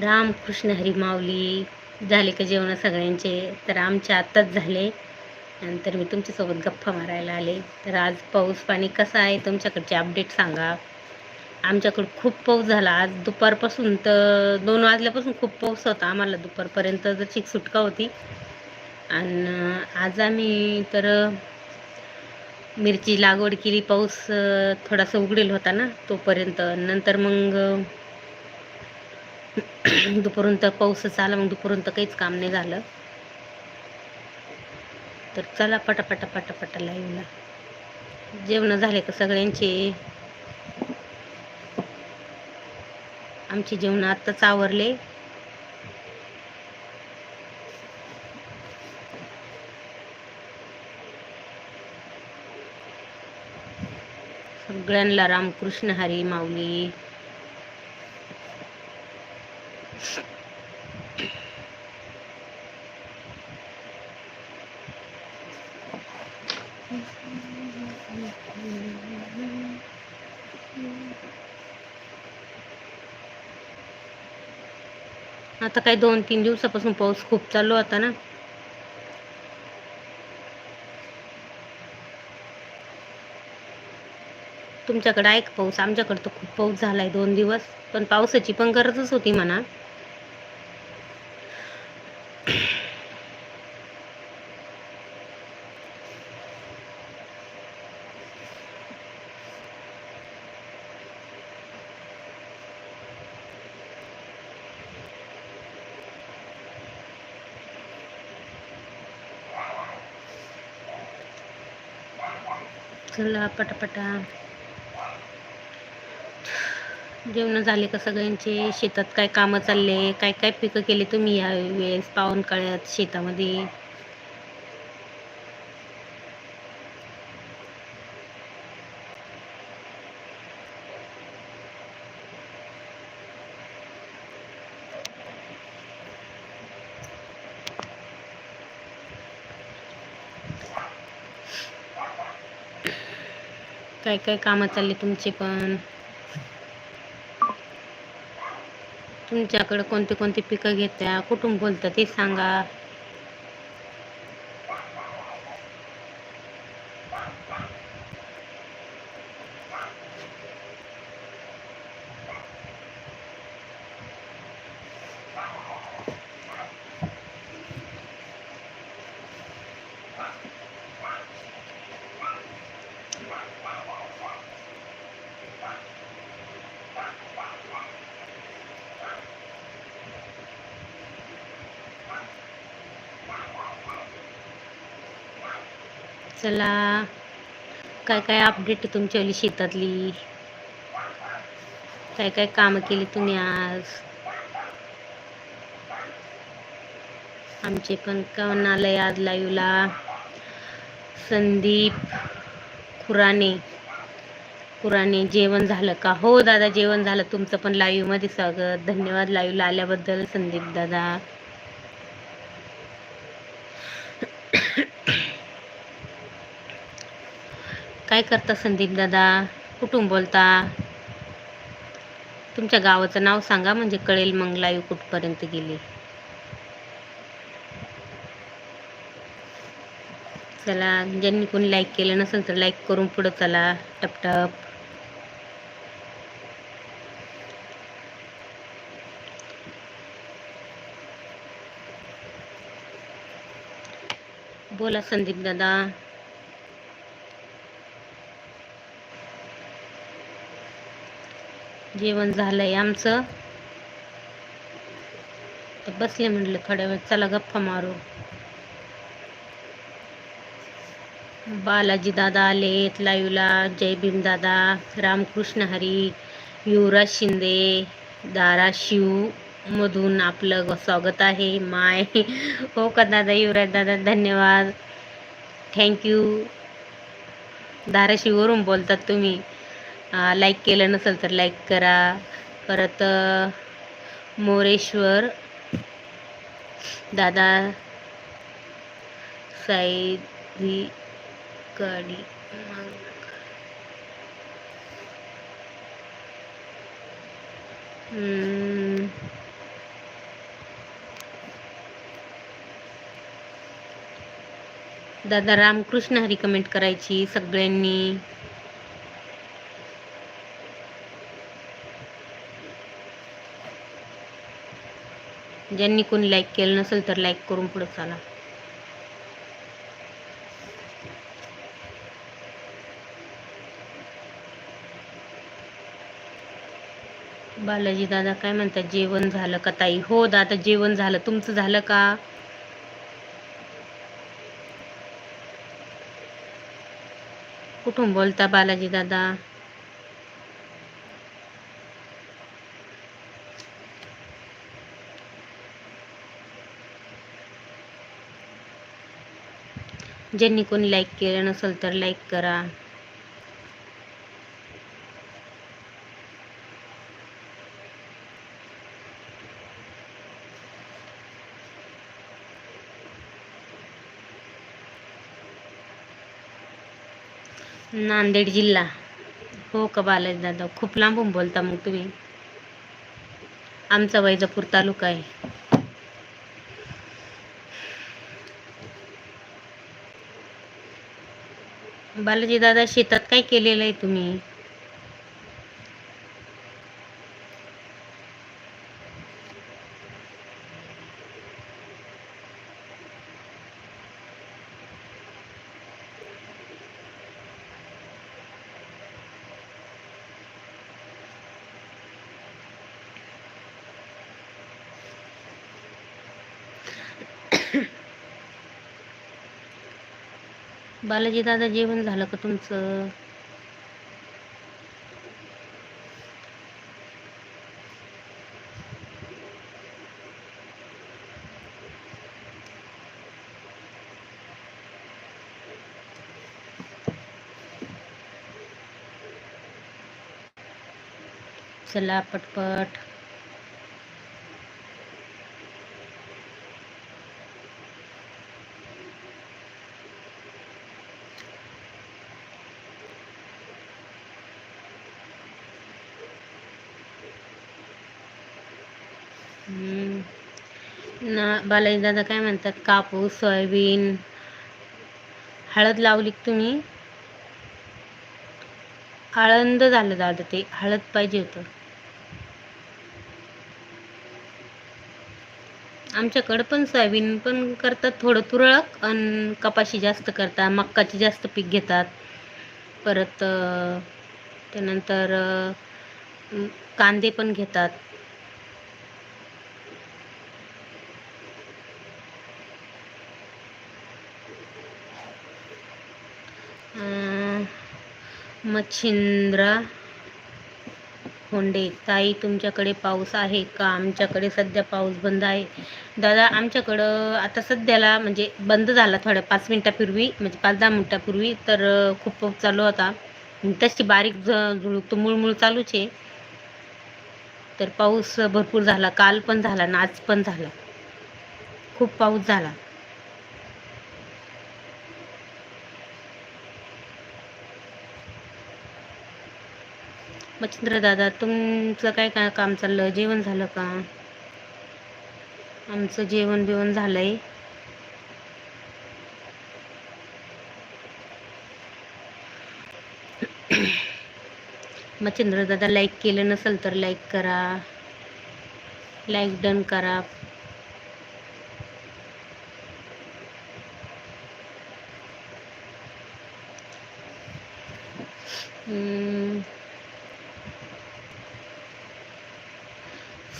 रामकृष्ण हरी माऊली झाले का जेवण सगळ्यांचे? तर आमचे आत्ताच झाले. नंतर मी तुमच्यासोबत गप्पा मारायला आले. तर आज पाऊस पाणी कसं आहे तुमच्याकडचे अपडेट सांगा. आमच्याकडं खूप पाऊस झाला. आज दुपारपासून तर दोन वाजल्यापासून खूप पाऊस होता. आम्हाला दुपारपर्यंत जशी सुटका होती. आणि आज आम्ही तर मिरची लागवड केली. पाऊस थोडासा उघडेल होता ना तोपर्यंत. नंतर मग दुपारून तर पाऊसच आला मग दुपारून तर काहीच काम नाही झालं. तर चला पटापटा पटापटा लाईव्हला जेवण झाले का सगळ्यांचे? आमची जेवण आत्ताच आवरले. सगळ्यांना रामकृष्ण हरी माऊली. आता काही दोन तीन दिवसापासून पाऊस खूप चालू होता ना. तुमच्याकडे आहे का पाऊस? आमच्याकडे तर खूप पाऊस झालाय दोन दिवस पण पावसाची पण गरजच होती म्हणा. चला पटापटा. जेवण झाले का सगळ्यांचे? शेतात काय कामं चालले? काय काय पिकं केली तुम्ही या वेळेस पावन काळ्यात शेतामध्ये? काय काय कामं चालली तुमची पण? तुमच्याकडे कोणते कोणते पिकं घेत्या? कुठून बोलता ते सांगा. चला काय काय अपडेट तुमच्यावाली शेतातली? काय काय कामं केली तुम्ही आज? आमचे पण कोण आज लाईव्हला. संदीप खुराणे कुराने जेवण झालं का? हो दादा जेवण झालं. तुमचं पण लाईव्हमध्ये स्वागत. धन्यवाद लाईव्हला आल्याबद्दल. संदीप दादा. काय करता संदीप दादा? कुठून बोलता? तुमच्या गावाचं नाव सांगा म्हणजे कळेल मग लाईव्ह कुठपर्यंत गेली. चला ज्यांनी कोणी लाईक केलं नसेल तर लाईक करून पुढं चला. टपटप बोला संदीप दादा. जेवण झालंय आमचं. तर बसले म्हटलं थोड्या वेळ चला गप्पा मारू. बालाजी दादा आलेत लाईव्हला जय भीम दादा रामकृष्ण हरी युवराज शिंदे धाराशिव मधून आपलं स्वागत आहे. माय. हो का दादा युवराज दादा धन्यवाद. थँक्यू धाराशिववरून बोलतात तुम्ही. लाईक केलं नसेल तर लाईक करा. परत मोरेश्वर दादा साई गाडी दादा रामकृष्ण हरी कमेंट करायची सगळ्यांनी. ज्यांनी कोणी लाईक केलं नसेल तर लाईक करून पुढे चाला. बालाजी दादा काय म्हणतात? जेवण झालं का ताई? हो दादा जेवण झालं. तुमचं झालं का? कुठून बोलता बालाजी दादा? ज्यांनी कोणी लाईक केलं नसेल तर लाईक करा. नांदेड जिल्हा. हो का बालाजी दादा खूप लांबून बोलता मग तुम्ही. आमचा वैजापूर तालुका आहे. बालाजी दादा शेतात काय केलेलं आहे तुम्ही? बालाजी दादा जेवण झालं का तुमचं? चला पटपट. ना बालाजी दादा काय म्हणतात? कापूस सोयाबीन. हळद लावली तुम्ही? आळंद झालं दादा ते. हळद पाहिजे होतं. आमच्याकडं पण सोयाबीन पण करतात थोडं तुरळक आणि कपाशी जास्त करतात. मक्काची जास्त पीक घेतात. परत त्यानंतर कांदे पण घेतात. मच्छिंद्रा होंडे ताई तुमच्याकडे पाऊस आहे का? आमच्याकडे सध्या पाऊस बंद आहे. दादा आमच्याकडं आता सध्याला म्हणजे बंद झाला थोड्या पाच मिनटापूर्वी म्हणजे पाच दहा मिनटापूर्वी तर खूप पाऊस चालू होता. तशी बारीक झुळूक मुळमुळ चालूच आहे. तर पाऊस भरपूर झाला काल पण झाला ना आज पण झाला. खूप पाऊस झाला. दादा तुमचं काय काय काम चाललं? जेवण झालं का? आमचं जेवण बिवण झालंय. मच्छिंद्र दादा लाईक केलं नसेल तर लाईक करा. लाईक डन करा.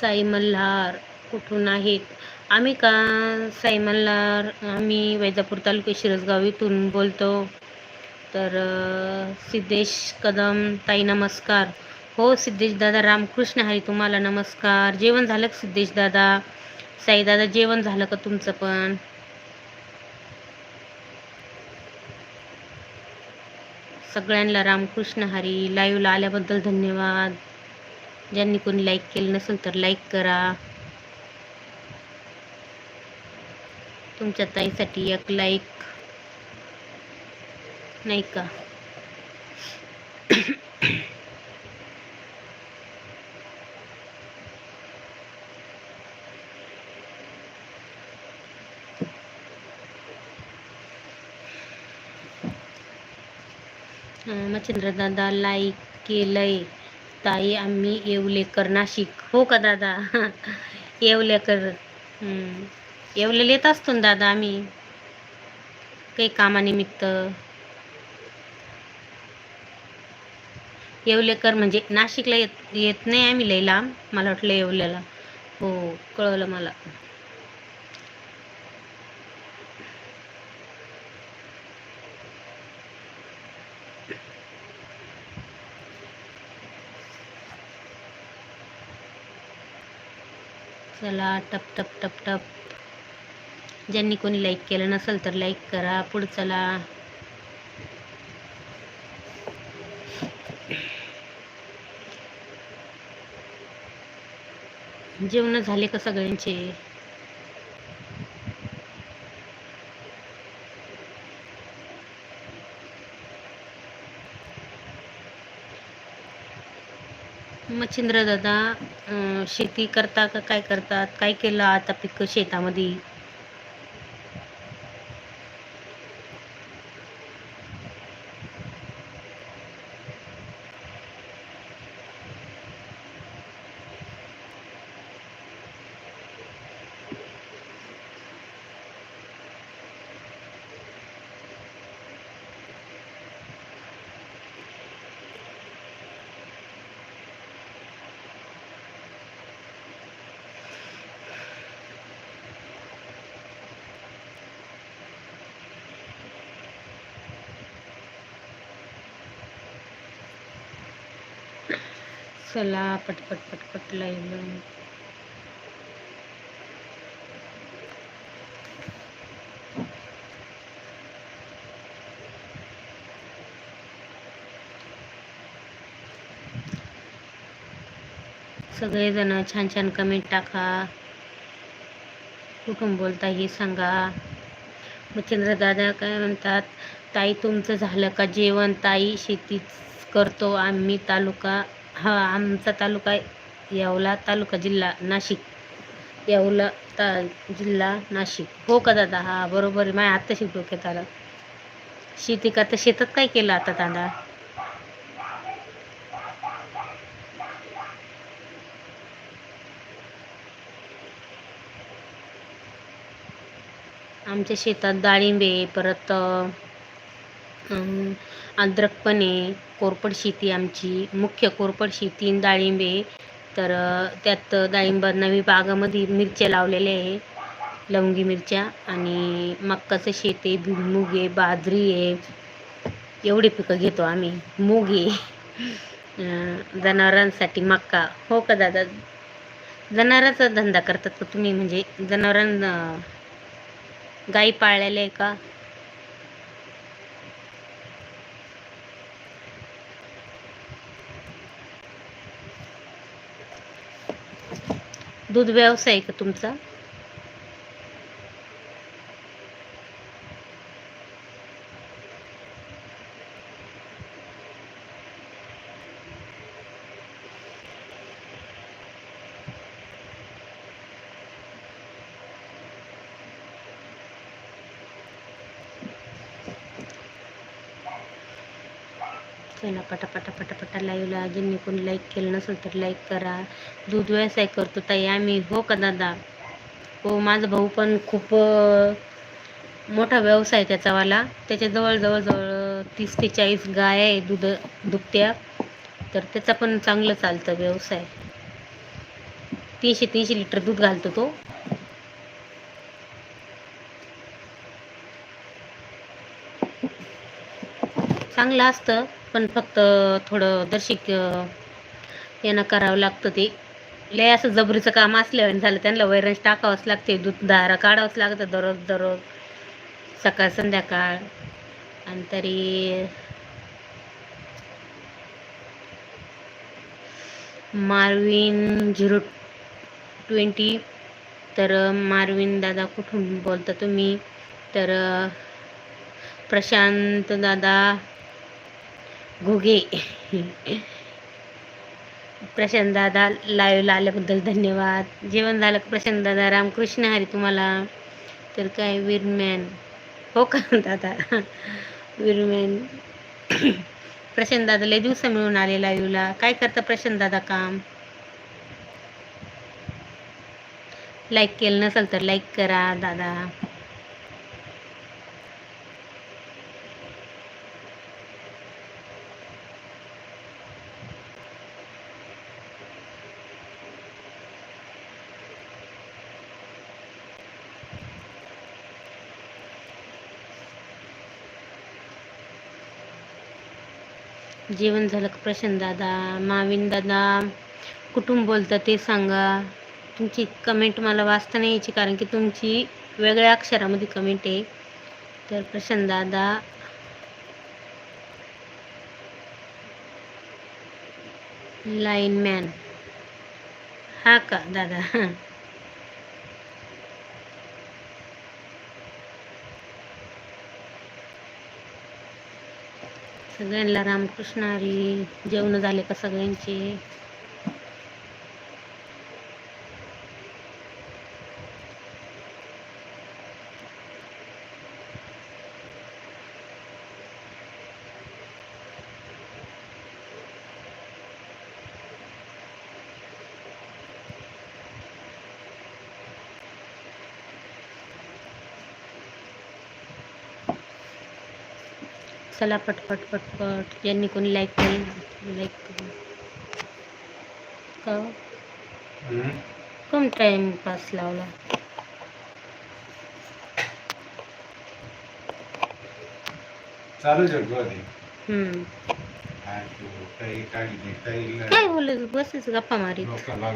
साई मल्हार कुठून आहेत? आम्ही का साई मल्हार आम्ही वैजापूर तालुके शिरसगाव इथून बोलतो. तर सिद्धेश कदम ताई नमस्कार. हो सिद्धेश दादा रामकृष्ण हरी तुम्हाला नमस्कार. जेवण झालं का सिद्धेश दादा? साई दादा जेवण झालं का तुमचं पण? सगळ्यांना रामकृष्ण हरी. लाईव्हला आल्याबद्दल धन्यवाद. ज्यांनी कोणी लाईक केलं नसेल तर लाईक करा. तुमच्या ताईसाठी एक लाईक नाही का? मच्छिंद्र दादा लाईक केलंय. ताई आम्ही येवलेकर नाशिक. हो का दादा? येवलेकर येवलेला येत असतो ना दादा आम्ही. काही कामानिमित्त. येवलेकर म्हणजे नाशिकला येत येत नाही आम्ही लई लांब. मला वाटलं येवल्याला. हो कळलं मला. चला टप टप टप टप. ज्यांनी कोणी लाईक केलं नसेल तर लाईक करा. पुढं चला. जेवण झाले का सगळ्यांचे? मच्छिंद्र दादा शेती करता का काय करतात? काय केलं आता पिक शेतामध्ये? चला पटपट पटपट लाईव्ह सगळेजण छान छान कमेंट टाका. कुठून बोलता हे सांगा. मच्छिंद्र दादा काय म्हणतात ताई तुमचं झालं का जेवण? ताई शेतीच करतो आम्ही तालुका. हा आमचा तालुका येवला तालुका जिल्हा नाशिक. येवला ता जिल्हा नाशिक. हो का दादा? हा बरोबर आहे. माझ्या आत्ता शिक डोक्यात आलं. शेती का तर शेतात काय केलं आता दादा? आमच्या शेतात डाळिंबे परत अद्रक पण आहे कोरपड शेती आमची मुख्य कोरपड शेती डाळिंबे. तर त्यात डाळिंब नवी बागामध्ये मिरच्या लावलेल्या आहे लवंगी मिरच्या आणि मक्काचं शेत आहे भुईमुग आहे बाजरी आहे. एवढे पिकं घेतो आम्ही मूग आहे. जनावरांसाठी मक्का. हो का दादा? जनावरांचा धंदा करतात का तुम्ही? म्हणजे जनावरां गाई पाळलेल्या आहे का? दूध व्यवसाय का तुमचा चला पटापटा पटापटा लाईव्हला ज्यांनी कोणी लाईक केलं नसेल तर लाईक करा. दूध व्यवसाय करतो ताई आम्ही. हो का दादा? हो माझा भाऊ पण खूप मोठा व्यवसाय त्याचावाला त्याच्याजवळ जवळ जवळ तीस ते चाळीस गाय आहे दूध दुभत्या. तर त्याचा पण चांगलं चालतं व्यवसाय. तीनशे तीनशे लिटर दूध घालतो तो. चांगलं असतं. पण फक्त थोडं दर्शिक यानं करावं लागतं ते. लय असं जबरीचं काम असल्यावर झालं त्यांना वैरंश टाकावंच लागते दूध दारा काढावंच लागतं दररोज दररोज. सकाळ संध्याकाळ. आणि तरी मार्विन झिरो ट्वेंटी. तर मार्विन दादा कुठून बोलता तुम्ही? तर प्रशांत दादा घुगे प्रशांत दादा लाईव्हला आल्याबद्दल धन्यवाद. जेवण झालं का प्रशांत दादा? रामकृष्ण हरी तुम्हाला. तर काय वीरमॅन. हो का दादा? वीरमॅन. प्रशांत दादा लय दिवस मिळून आले लाईव्हला काय करता प्रशांत दादा काम? लाईक केलं नसेल तर लाईक करा दादा. जेवण झालं का? प्रशांत दादा माविन दादा कुठून बोलता ते सांगा. तुमची कमेंट मला वाचता नाही यायची कारण की तुमची वेगळ्या अक्षरामध्ये कमेंट आहे. तर प्रशांत दादा. लाईनमॅन हा का दादा? सगळ्यांना रामकृष्ण हरी जेवण झाले का सगळ्यांचे? चला पटपट पटपट. ज्यांनी कोणी लाईक केली? लाईक का? कम टाइम पास लावला? चालू काय बोलत बसेच गप्पा मारीत. लोकांना